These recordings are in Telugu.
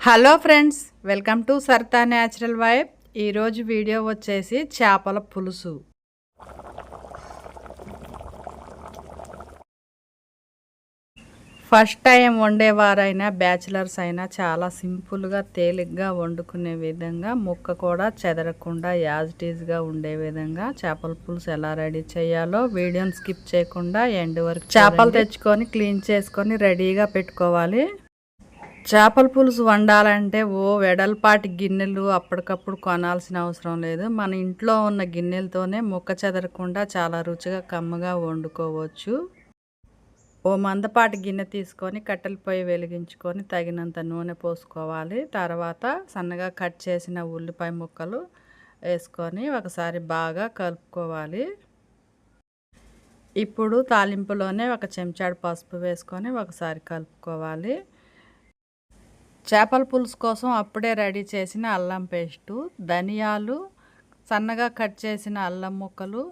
Hello friends welcome to Sarita natural vibe. ఈరోజు వీడియో వచ్చేసి చేపల పులుసు. ఫస్ట్ టైం వండేవారైనా బ్యాచిలర్స్ అయినా చాలా సింపుల్గా తేలిగ్గా వండుకునే విధంగా ముక్క కూడా చెదరకుండా యాజ్ టీజ్గా ఉండే విధంగా చేపల పులుసు ఎలా రెడీ చేయాలో వీడియోని స్కిప్ చేయకుండా ఎండ్ వరకు చేపలు తెచ్చుకొని క్లీన్ చేసుకొని రెడీగా పెట్టుకోవాలి. చేపల పులుసు వండాలంటే ఓ వెడల్పాటి గిన్నెలు అప్పటికప్పుడు కొనాల్సిన అవసరం లేదు. మన ఇంట్లో ఉన్న గిన్నెలతోనే ముక్క చెదరకుండా చాలా రుచిగా కమ్మగా వండుకోవచ్చు. ఓ మందపాటి గిన్నె తీసుకొని కట్టెల పొయ్యి వెలిగించుకొని తగినంత నూనె పోసుకోవాలి. తర్వాత సన్నగా కట్ చేసిన ఉల్లిపాయ ముక్కలు వేసుకొని ఒకసారి బాగా కలుపుకోవాలి. ఇప్పుడు తాలింపులోనే ఒక చెంచాడు పసుపు వేసుకొని ఒకసారి కలుపుకోవాలి. చేపల పులుసు కోసం అప్పుడే రెడీ చేసిన అల్లం పేస్టు ధనియాలు సన్నగా కట్ చేసిన అల్లం ముక్కలు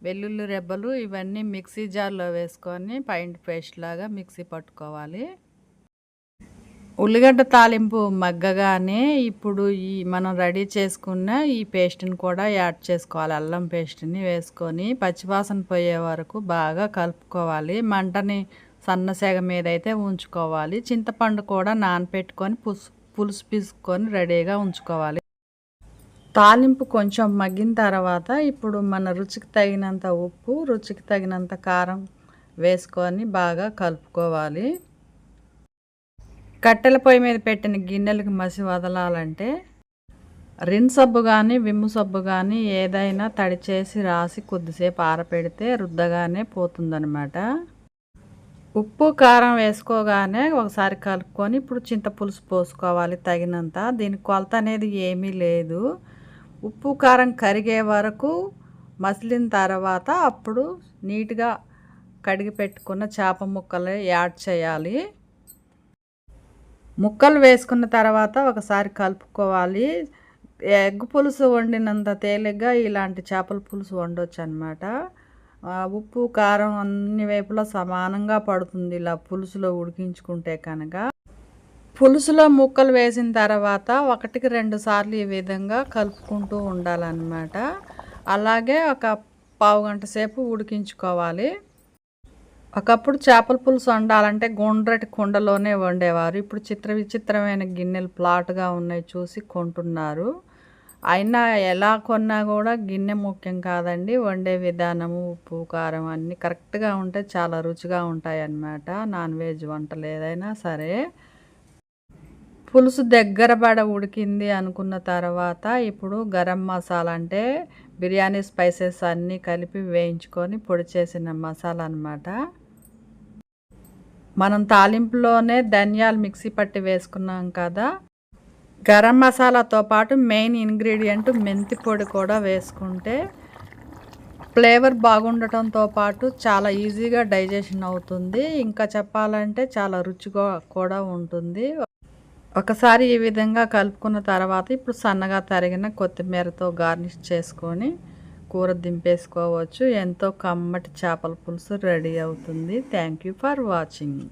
వెల్లుల్లి రెబ్బలు ఇవన్నీ మిక్సీ జార్లో వేసుకొని పైంట్ పేస్ట్ లాగా మిక్సీ పట్టుకోవాలి. ఉల్లిగడ్డ తాలింపు మగ్గగానే ఇప్పుడు ఈ మనం రెడీ చేసుకున్న ఈ పేస్ట్ని కూడా యాడ్ చేసుకోవాలి. అల్లం పేస్ట్ని వేసుకొని పచ్చివాసన పోయే వరకు బాగా కలుపుకోవాలి. మంటని సన్నసేగ మీద అయితే ఉంచుకోవాలి. చింతపండు కూడా నానపెట్టుకొని పులుసు పులుసు పీసుకొని రెడీగా ఉంచుకోవాలి. తాలింపు కొంచెం మగ్గిన తర్వాత ఇప్పుడు మన రుచికి తగినంత ఉప్పు రుచికి తగినంత కారం వేసుకొని బాగా కలుపుకోవాలి. కట్టెల పొయ్యి మీద పెట్టిన గిన్నెలకు మసి వదలాలంటే రిన్ సబ్బు కానీ విమ్ము సబ్బు కానీ ఏదైనా తడి చేసి రాసి కొద్దిసేపు ఆరపెడితే రుద్దగానే పోతుందనమాట ఉప్పు కారం వేసుకోగానే ఒకసారి కలుపుకొని ఇప్పుడు చింతపులుసు పోసుకోవాలి తగినంత. దీని కొలత అనేది ఏమీ లేదు. ఉప్పు కారం కరిగే వరకు మసిలిన తర్వాత అప్పుడు నీట్గా కడిగి పెట్టుకున్న చేప ముక్కలు యాడ్ చేయాలి. ముక్కలు వేసుకున్న తర్వాత ఒకసారి కలుపుకోవాలి. ఎగ్ పులుసు వండినంత తేలిగ్గా ఇలాంటి చేపల పులుసు వండొచ్చు అనమాట ఉప్పు కారం అన్ని వైపులా సమానంగా పడుతుంది. ఇలా పులుసులో ఉడికించుకుంటే కనుక. పులుసులో ముక్కలు వేసిన తర్వాత ఒకటికి రెండు సార్లు ఈ విధంగా కలుపుకుంటూ ఉండాలన్నమాట. అలాగే ఒక పావు గంట సేపు ఉడికించుకోవాలి. ఒకప్పుడు చేపల పులుసు వండాలంటే గుండ్రటి కుండలోనే వండేవారు. ఇప్పుడు చిత్ర విచిత్రమైన గిన్నెలు ప్లాట్గా ఉన్నాయి చూసి కొంటున్నారు. అయినా ఎలా కొన్నా కూడా గిన్నె ముఖ్యం కాదండి. వండే విధానము ఉప్పు కారం అన్నీ కరెక్ట్గా ఉంటే చాలా రుచిగా ఉంటాయి అన్నమాట నాన్ వెజ్ వంటలు ఏదైనా సరే. పులుసు దగ్గర పడ ఉడికింది అనుకున్న తర్వాత ఇప్పుడు గరం మసాలా అంటే బిర్యానీ స్పైసెస్ అన్నీ కలిపి వేయించుకొని పొడి చేసిన మసాలా అనమాట మనం తాలింపులోనే ధనియాలు మిక్సీ పట్టి వేసుకున్నాం కదా గరం మసాలాతో పాటు మెయిన్ ఇంగ్రీడియంట్ మెంతి పొడి కూడా వేసుకుంటే ఫ్లేవర్ బాగుండటంతో పాటు చాలా ఈజీగా డైజెషన్ అవుతుంది. ఇంకా చెప్పాలంటే చాలా రుచిగా కూడా ఉంటుంది. ఒకసారి ఈ విధంగా కలుపుకున్న తర్వాత ఇప్పుడు సన్నగా తరిగిన కొత్తిమీరతో గార్నిష్ చేసుకొని కూర దింపేసుకోవచ్చు. ఎంతో కమ్మటి చేపల పులుసు రెడీ అవుతుంది. Thank you for watching